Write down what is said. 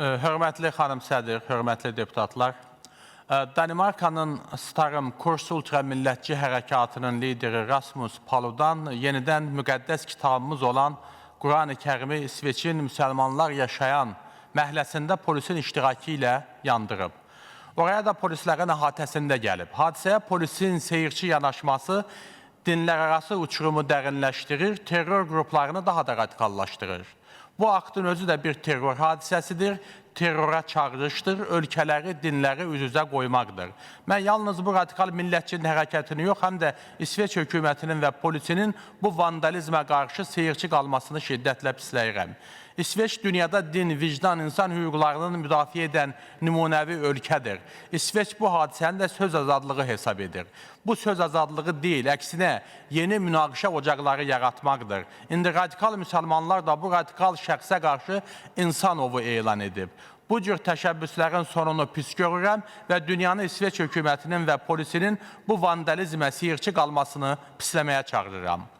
Ə, Hörmətli xanım sədr, hörmətli deputatlar. Ə, Danimarkanın Starım Kurs Ultra Millətçi Hərəkatının lideri Rasmus Paludan yenidən müqəddəs kitabımız olan Quran-ı Kərimi İsveçin müsəlmanlar yaşayan məhəlləsində polisin iştirakı ilə yandırıb. Oraya da polislərin əhatəsində gəlib. Hadisəyə polisin seyirci yanaşması dinlərarası uçurumu dərinləşdirir, terror qruplarını daha da radikallaşdırır. Bu aktın özü də bir terror hadisəsidir, terrora çağırışdır, ölkələri, dinləri üz-üzə qoymaqdır. Mən yalnız bu radikal millətçinin hərəkətini yox, həm də İsveç hökumətinin və polisinin bu vandalizmə qarşı seyirci qalmasını şiddətlə pisləyirəm. İsveç dünyada din, vicdan, insan hüquqlarının müdafiə edən nümunəvi ölkədir. İsveç bu hadisəni də söz azadlığı hesab edir. Bu söz azadlığı deyil, əksinə yeni münaqişə ocaqları yaratmaqdır. İndi radikal müsəlmanlar da bu radikal şəxsə qarşı insanovu elan edib. Bu cür təşəbbüslərin sonunu pis görürəm və dünyanı İsveç hökumətinin və polisinin bu vandalizmə seyirci qalmasını pisləməyə çağırıram.